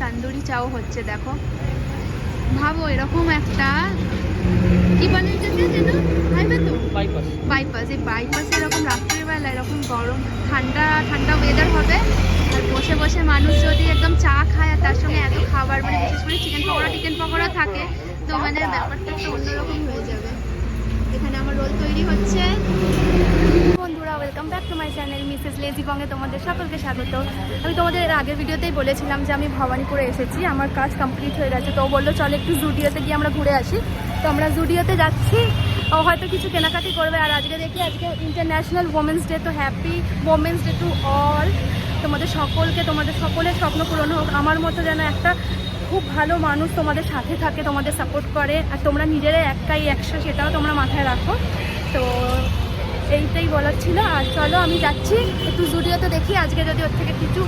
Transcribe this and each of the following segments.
তান্দুরি চাও হচ্ছে দেখো। ভাবো এরকম একটা কি বলে এটাকে যেন? হাইওয়ে তো? বাইপাস বাইপাস এই বাইপাসে এরকম রাত্রিবেলা এরকম গরম ঠান্ডা ঠান্ডা ওয়েদার হবে। আর বসে বসে মানুষ যদি একদম চা খায় আর তার সঙ্গে এত খাবার মানে বিশেষ করে চিকেন পকোড়া টিকেন পকোড়া থাকে তো মানে ব্যাপারটা একটা অন্যরকম হয়ে যাবে। এখানে আমার রোল তৈরি হচ্ছে। Welcome back to my channel Mrs Lazy বঙ্গে তোমাদের সকলকে স্বাগত। আমি তোমাদের আগের ভিডিওতেই বলেছিলাম যে আমি ভবানীপুরে এসেছি, আমার কাজ কমপ্লিট হয়ে গেছে। তো বলল, চল একটু জুডিওতে গিয়ে আমরা ঘুরে আসি। তো আমরা জুডিওতে যাচ্ছি। হয়তো কিছু কেনাকাটি করবে। আর আজকে দেখি, আজকে ইন্টারন্যাশনাল ওমেন্স ডে তো happy women's day to all তোমাদের সকলকে, তোমাদের সকলের স্বপ্ন পূরণ হোক। আমার মতো যেন একটা খুব ভালো মানুষ তোমাদের সাথে থাকে, তোমাদের সাপোর্ট করে। আর তোমরা নিজেরাই একাই একশো, সেটাও তোমরা মাথায় রাখো। তো এইটাই বলার ছিল। আর চলো আমি যাচ্ছি। একটু জুডিওতে দেখি, আজকে যদি ওর থেকে কিছু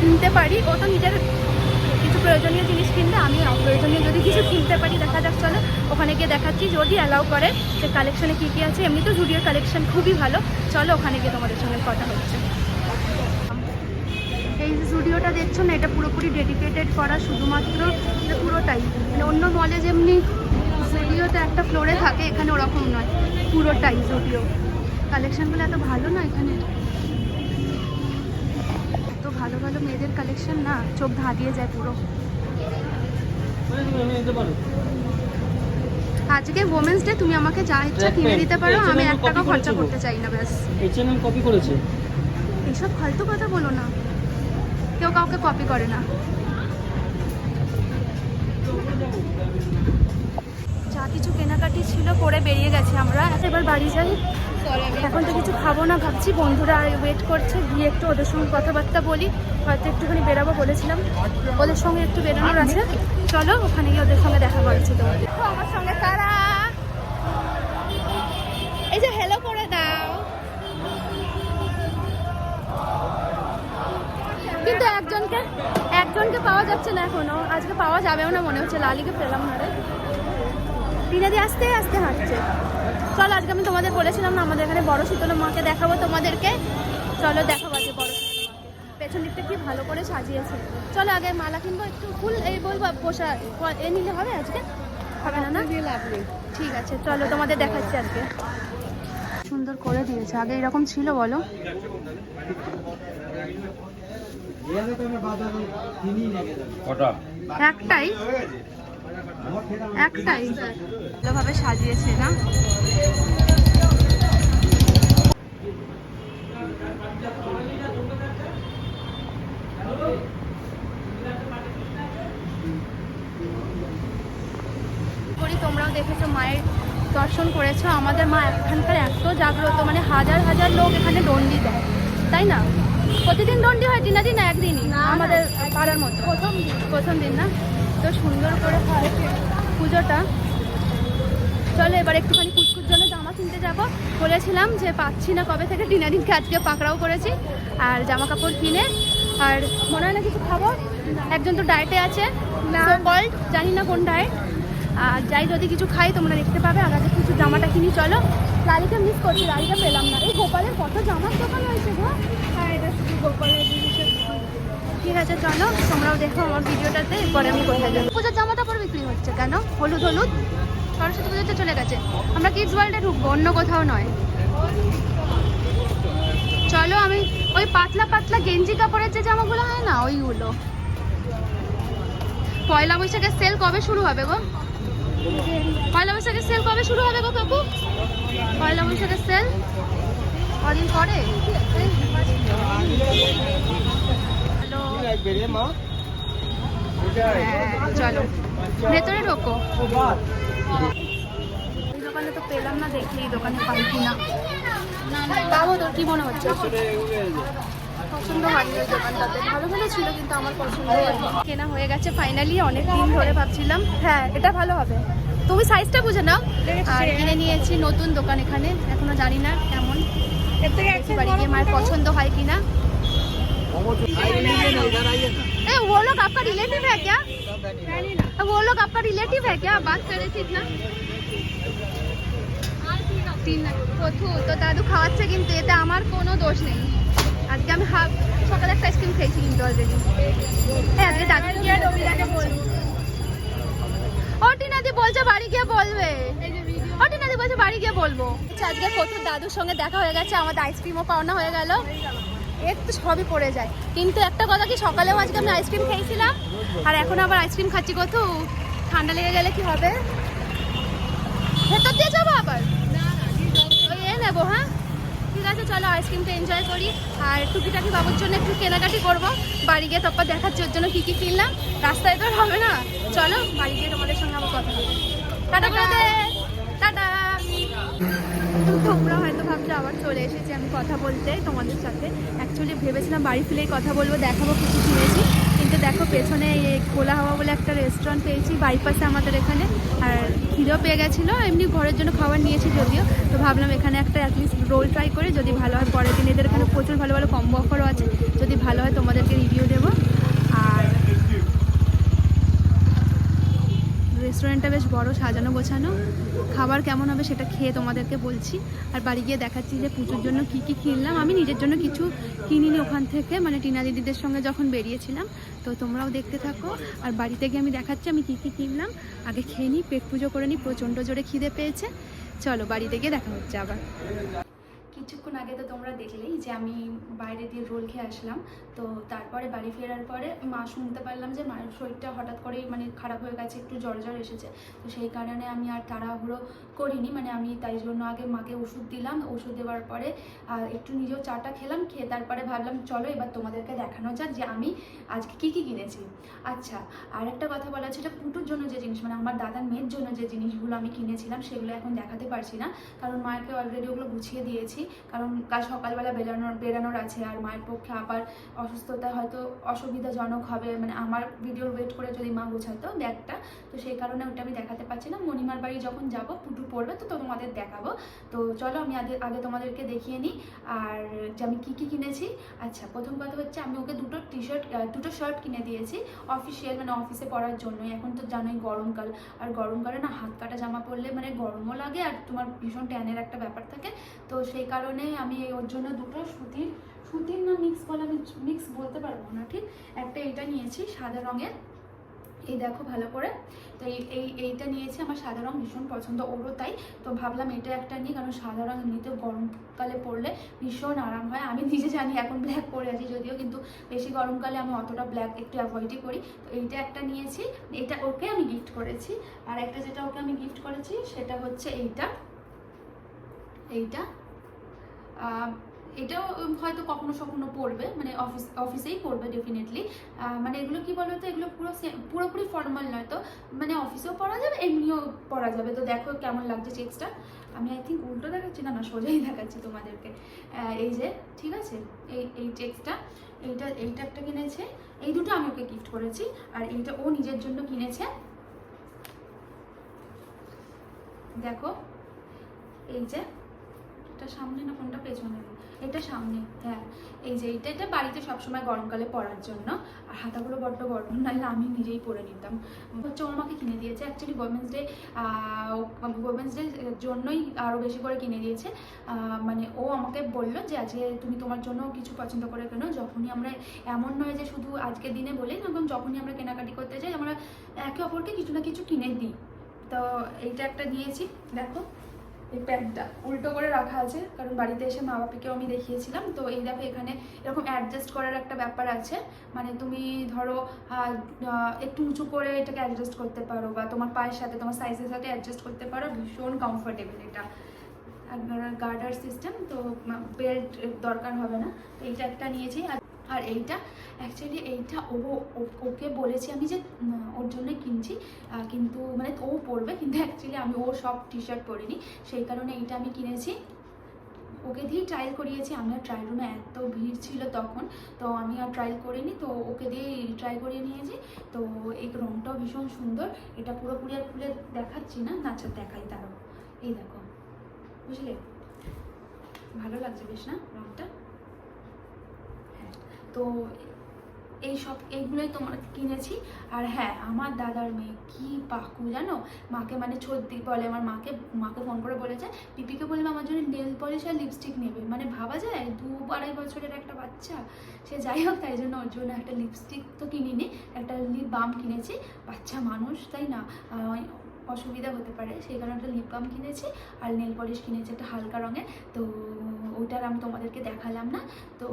কিনতে পারি। ও তো নিজের কিছু প্রয়োজনীয় জিনিস কিনবে, আমি অপ্রয়োজনীয় যদি কিছু কিনতে পারি। দেখা যাক, চলো। ওখানে গিয়ে দেখাচ্ছি যদি অ্যালাউ করে। যে কালেকশনে কী কী আছে। এমনি তো জুডিওর কালেকশন খুবই ভালো। চলো ওখানে গিয়ে তোমাদের সঙ্গে কথা হচ্ছে। এই যে স্টুডিওটা দেখছ না, এটা পুরোপুরি ডেডিকেটেড করা শুধুমাত্র পুরোটাই। মানে অন্য মলে যেমনি স্টুডিওতে একটা ফ্লোরে থাকে, এখানে ওরকম নয়। পুরোটাই স্টুডিও কালেকশনগুলো এত ভালো না এখানে? এত ভালো ভালো মেয়েদের কালেকশন না চোখ ধাঁধিয়ে যায় পুরো। আজকে ওমেন্স ডে তুমি আমাকে যা ইচ্ছা কিনে দিতে পারো H&M আমি এক টাকা খরচা করতে চাই না ব্যাস। এইচ এন এম কপি করেছে। এসব ফালতু কথা বলো না। কেউ কাউকে কপি করে না। যা কিছু কেনাকাটি ছিল করে বেরিয়ে গেছে আমরা। এবার বাড়ি যাই। এখন তো কিছু খাব না ভাবছি। বন্ধুরা ওয়েট করছে, গিয়ে একটু ওদের সঙ্গে কথাবার্তা বলি। হয়তো একটুখানি বেরাবো বলেছিলাম। ওদের সঙ্গে একটু বেরোনোর আছে। চলো, ওখানে গিয়ে ওদের সঙ্গে দেখা করেছি তোমাদের। সঙ্গে তারা। এই যে হ্যালো করে দাও। কিন্তু একজনকে একজনকে পাওয়া যাচ্ছে না এখনও। আজকে পাওয়া যাবেও না মনে হচ্ছে। লালিকে পেলাম না রে। দিনাদি আস্তে আস্তে হাঁটছে। চলো আজকে আমি তোমাদের বলেছিলাম না আমাদের এখানে বড় শীতল মাকে দেখাবো তোমাদেরকে। চলো দেখাবো আজকে বড় পেছন দিকটা কি ভালো করে সাজিয়েছে। চলো আগে মালা কিনবো একটু ফুল এই বলব পোষা এ নিলে হবে আজকে? হবে না না? ঠিক আছে চলো তোমাদের দেখাচ্ছি আজকে। সুন্দর করে দিয়েছে। আগে এরকম ছিল বলো? একটাই? একটাই। ভালোভাবে সাজিয়েছে না? তোমরাও দেখেছ মায়ের দর্শন করেছ। আমাদের মা এখানকার এত জাগ্রত মানে হাজার হাজার লোক এখানে দণ্ডি দেয় তাই না? প্রতিদিন দণ্ডি হয় দিনা দিন একদিনই আমাদের পাড়ার মতো। প্রথম দিন। প্রথম দিন না? তো সুন্দর করে হয় পুজোটা। চলো এবার একটুখানি কুচকুর জন্য জামা কিনতে যাব। বলেছিলাম যে পাচ্ছি না কবে থেকে দিনকে আজকে পাকড়াও করেছি আর জামা কাপড় কিনে। আর মনে হয় না কিছু খাব। একজন তো ডায়েটে আছে। কল্ড জানি না কোন ডায়েট আর যাই যদি কিছু খাই তোমরা দেখতে পাবে। আর আগে কিছু জামাটা কিনি চলো। লালিকে মিস করছি লালিকা পেলাম না। এই গোপালের কত জামার দোকান হয়েছে গো হ্যাঁ এটা শুধু গোপালের জিনিসের দোকান। ঠিক আছে, চলো, তোমরাও দেখো আমার ভিডিওটাতে, এরপরে আমি কোথায় যাব। পুজোর জামাটা পরে বিক্রি হচ্ছে কেন? হলুদ হলুদ? সরস্বতী পুজোতে চলে গেছে। আমরা কিডস ওয়ার্ল্ডে ঢুকবো, অন্য কোথাও নয়। চলো, আমি ওই পাতলা পাতলা গেঞ্জি কাপড়ের যে জামাগুলো হয় না, ওইগুলো। পয়লা বৈশাখের সেল কবে শুরু হবে গো? পয়লা বৈশাখের সেল কবে শুরু হবে গো কাকু? পয়লা বৈশাখের সেল কদিন পরে? হ্যাঁ, চলো। ভেতরে ঢোকো। এই দোকানে তো পেলাম না দেখি এই দোকানে পাই কিনা পাবো তোর কি মনে হচ্ছে? পছন্দ হয়নি ওই দোকানটাতে। ভালো ভালো ছিল কিন্তু আমার পছন্দ হয়নি। কেনা হয়ে গেছে ফাইনালি অনেক দিন ধরে ভাবছিলাম। হ্যাঁ এটা ভালো হবে। তুমি সাইজটা বুঝে নাও। আর কিনে নিয়েছি নতুন দোকান এখানে। এখনও জানি না কেমন। বাড়ি গিয়ে মায়ের পছন্দ হয় কিনা। ए वो लोग आपका रिलेटिव है क्या? वो लोग आपका रिलेटिव है क्या? बात कर रहे थे इतना। তো দাদু খাওয়াচ্ছে কিন্তু এতে আমার কোনো দোষ নেই আজকে আমি হাফ সকালে একটা আইসক্রিম খেয়েছি কিন্তু অলরেডি হ্যাঁ আজকে ও বলছে বাড়ি গিয়ে বলবে ও টিনাদি বলছে বাড়ি গিয়ে বলব আজকে প্রথম দাদুর সঙ্গে দেখা হয়ে গেছে আমাদের আইসক্রিমও পাওনা হয়ে গেল একটু সবই পড়ে যায়। কিন্তু একটা কথা কি, সকালেও আজকে আমি আইসক্রিম খেয়েছিলাম, আর এখন আবার আইসক্রিম খাচ্ছি কত ঠান্ডা লেগে গেলে কি হবে? ভেতর দিয়ে যাব আবার? ওই এ নেব হ্যাঁ? ঠিক আছে, চলো আইসক্রিমটা এনজয় করি। আর টুকিটাকি বাবুর জন্য একটু কেনাকাটি করব। বাড়ি গিয়ে তারপর দেখাচ্ছি ওর জন্য কী কী কিনলাম। রাস্তায় তো হবে না। চলো, বাড়ি গিয়ে তোমাদের সঙ্গে আমার কথা টাটা। টাটা। তোমরা হয়তো ভাবছ, আবার চলে এসেছি আমি কথা বলতে তোমাদের সাথে। অ্যাকচুয়ালি ভেবেছিলাম বাড়ি ফিরেই কথা বলব, দেখাবো কিছু কিনেছি কিন্তু দেখো, পেছনে এই খোলা হাওয়া বলে একটা রেস্টুরেন্ট পেয়েছি বাইপাসে আমাদের এখানে। আর খিদেও পেয়ে গেছিল, এমনি ঘরের জন্য খাবার নিয়েছি যদিও। তো ভাবলাম এখানে একটা অ্যাটলিস্ট রোল ট্রাই করে, যদি ভালো হয় পরের দিন এদের এখানে প্রচুর ভালো ভালো কম্বো অফারও আছে। যদি ভালো হয় তোমাদেরকে রিভিউ দেবো আর রেস্টুরেন্টটা বেশ বড়, সাজানো গোছানো। খাবার কেমন হবে সেটা খেয়ে তোমাদেরকে বলছি। আর বাড়ি গিয়ে দেখাচ্ছি যে পুজোর জন্য কি কি কিনলাম। আমি নিজের জন্য কিছু কিনিনি ওখান থেকে মানে টিনা দিদিদের সঙ্গে যখন বেরিয়েছিলাম। তো তোমরাও দেখতে থাকো। আর বাড়িতে গিয়ে আমি দেখাচ্ছি আমি কি কি কিনলাম। আগে খেয়ে নিই পেট পুজো করে নিই প্রচণ্ড জোরে খিদে পেয়েছে। চলো বাড়িতে গিয়ে দেখা হচ্ছে আবার। কিছুক্ষণ আগে তো তোমরা দেখলেই যে আমি বাইরে দিয়ে রোল খেয়ে আসলাম। তো তারপরে বাড়ি ফেরার পরে মা শুনতে পারলাম যে মায়ের শরীরটা হঠাৎ করেই মানে খারাপ হয়ে গেছে, একটু জ্বর জ্বর এসেছে। তো সেই কারণে আমি আর তাড়াহুড়ো করিনি মানে আমি তাই জন্য আগে মাকে ওষুধ দিলাম, ওষুধ দেওয়ার পরে একটু নিজেও চাটা খেলাম, খেয়ে তারপরে ভাবলাম চলো এবার তোমাদেরকে দেখানো যাক যে আমি আজকে কি কি কিনেছি। আচ্ছা আর একটা কথা বলা ছিল, পুটুর জন্য যে জিনিস মানে আমার দাদার মেয়ের জন্য যে জিনিসগুলো আমি কিনেছিলাম, সেগুলো এখন দেখাতে পারছি না। কারণ মাকে অলরেডি ওগুলো গুছিয়ে দিয়েছি। কারণ কাল সকালবেলা বেরানোর বেরানোর আছে আর মায়ের পক্ষে আবার অসুস্থতা হয়তো অসুবিধাজনক হবে। মানে আমার ভিডিও ওয়েট করে যদি মা গোছাতো ব্যাগটা তো সেই কারণে ওটা আমি দেখাতে পারছি না। মণিমার বাড়ি যখন যাব, পুটু পড়বে, তো তোমাদের দেখাবো। তো চলো আমি আগে আগে তোমাদেরকে দেখিয়ে নিই। আর যে আমি কী কী কিনেছি? আচ্ছা প্রথম কথা হচ্ছে আমি ওকে দুটো টি শার্ট দুটো শার্ট কিনে দিয়েছি। অফিসিয়াল মানে অফিসে পরার জন্যই। এখন তো জানোই গরমকাল। আর গরমকালে না হাত কাটা জামা পরলে মানে গরমও লাগে আর তোমার ভীষণ ট্যানের একটা ব্যাপার থাকে। তো সেই কারণে আমি ওর জন্য দুটো সুতির সুতির না মিক্স বলে আমি মিক্স বলতে পারব না, ঠিক? একটা এটা নিয়েছি সাদা রঙের। এই দেখো ভালো করে। তো এই এই, এইটা নিয়েছি, আমার সাদা রং ভীষণ পছন্দ, ওরও তাই। তো ভাবলাম এটা একটা নিই, কারণ সাদা রং এমনিতেও গরমকালে পরলে ভীষণ আরাম হয়। আমি নিজে জানি এখন ব্ল্যাক পরে আছি যদিও, কিন্তু বেশি গরমকালে আমি অতটা ব্ল্যাক একটু অ্যাভয়েডই করি। তো এইটা একটা নিয়েছি, এটা ওকে আমি গিফট করেছি। আর একটা যেটা ওকে আমি গিফট করেছি, সেটা হচ্ছে এইটা। এইটা এটাও হয়তো কখনো সখনো পড়বে মানে অফিস অফিসেই পড়বে ডেফিনেটলি মানে এগুলো কি বলতো, এগুলো পুরো পুরোপুরি ফর্মাল নয় তো। মানে অফিসেও পড়া যাবে, এমনিও পড়া যাবে। তো দেখো কেমন লাগছে চেক্সটা আমি আই থিঙ্ক উল্টো দেখাচ্ছি না না, সোজাই দেখাচ্ছি তোমাদেরকে। এই যে, ঠিক আছে? এই এই চেক্সটা এইটা এইটা একটা কিনেছে। এই দুটো আমি ওকে গিফট করেছি, আর এইটা ও নিজের জন্য কিনেছে। দেখো, এই যে এটা সামনে না কোনটা পেছনে? এটা সামনে হ্যাঁ। এই যে এটা এটা বাড়িতে সবসময় গরমকালে পরার জন্য। আর হাতাগুলো বড্ড গরম, নাহলে আমি নিজেই পরে নিতাম। হচ্ছে আমাকে কিনে দিয়েছে। Actually women's day women's day জন্যই আরও বেশি করে কিনে দিয়েছে। মানে ও আমাকে বলল যে, আজকে তুমি তোমার জন্য কিছু পছন্দ করে কেন। যখনই আমরা, এমন নয় যে শুধু আজকের দিনে বলি না যখনই আমরা কেনাকাটি করতে যাই, আমরা একে অপরকে কিছু না কিছু কিনে দিই। তো এইটা একটা দিয়েছি, দেখো। এই প্যান্টটা। উল্টো করে রাখা আছে, কারণ বাড়িতে এসে মা বাপিকেও আমি দেখিয়েছিলাম। তো এই দেখো এখানে এরকম অ্যাডজাস্ট করার একটা ব্যাপার আছে। মানে তুমি ধরো একটু উঁচু করে এটাকে অ্যাডজাস্ট করতে পারো বা তোমার পায়ের সাথে, তোমার সাইজের সাথে অ্যাডজাস্ট করতে পারো। ভীষণ কমফোর্টেবল এটা। গার্ডার সিস্টেম তো বেল্ট দরকার হবে না। এইটা একটা নিয়েছি। আর আর এইটা অ্যাকচুয়ালি এইটা ও ওকে বলেছি আমি যে ওর জন্য কিনছি কিন্তু মানে ও পরবে, কিন্তু অ্যাকচুয়ালি আমি ও সব টি শার্ট পরিনি, সেই কারণে এইটা আমি কিনেছি। ওকে দিয়েই ট্রায়াল করিয়েছি, আমি আর ট্রায়াল রুমে এত ভিড় ছিল তখন, তো আমি আর ট্রায়াল করিনি, তো ওকে দিয়েই ট্রাই করিয়ে নিয়েছি, তো এই রঙটাও ভীষণ সুন্দর, এটা পুরোপুরি আর খুলে দেখাচ্ছি না আচ্ছা দেখাই তারও। এই দেখো, বুঝলে? ভালো লাগছে বেশ না রঙটা তো এই সব এইগুলোই তোমার কিনেছি। আর হ্যাঁ আমার দাদার মেয়ে কি পাকু জানো? মাকে মানে সত্যি বলে, আমার মাকে মাকে ফোন করে বলেছে, পিপিকে বলবে আমার জন্য নেল পলিশ আর লিপস্টিক নেবে। মানে ভাবা যায়, দু আড়াই বছরের একটা বাচ্চা। সে যাই হোক, তাই জন্য ওর জন্য একটা লিপস্টিক তো কিনিনি, একটা লিপ বাম কিনেছি। বাচ্চা মানুষ, তাই না? অসুবিধা হতে পারে, সেই কারণে একটা লিপ বাম কিনেছি আর নেল পলিশ কিনেছি একটা হালকা রঙের। তো ওইটার আমি তোমাদেরকে দেখালাম না। তো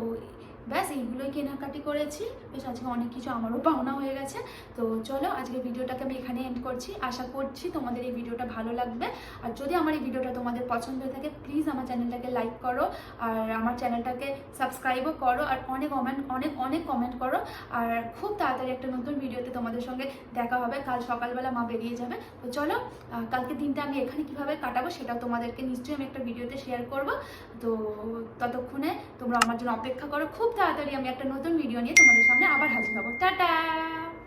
ব্যাস, এইগুলোই কেনাকাটি করেছি। বেশ, আজকে অনেক কিছু আমারও পাওনা হয়ে গেছে। তো চলো আজকে ভিডিওটাকে আমি এখানে এন্ড করছি। আশা করছি তোমাদের এই ভিডিওটা ভালো লাগবে। আর যদি আমার এই ভিডিওটা তোমাদের পছন্দ হয়ে থাকে প্লিজ আমার চ্যানেলটাকে লাইক করো। আর আমার চ্যানেলটাকে সাবস্ক্রাইবও করো। আর অনেক কমেন্ট অনেক অনেক কমেন্ট করো। আর খুব তাড়াতাড়ি একটা নতুন ভিডিওতে তোমাদের সঙ্গে দেখা হবে। কাল সকালবেলা মা বেরিয়ে যাবে। তো চলো কালকে দিনটা আমি এখানে কীভাবে কাটাবো সেটা তোমাদেরকে নিশ্চয়ই আমি একটা ভিডিওতে শেয়ার করব। তো ততক্ষণে তোমরা আমার জন্য অপেক্ষা করো। খুব তাড়াতাড়ি আমি একটা নতুন ভিডিও নিয়ে তোমাদের সামনে আবার হাজির হব। টাটা!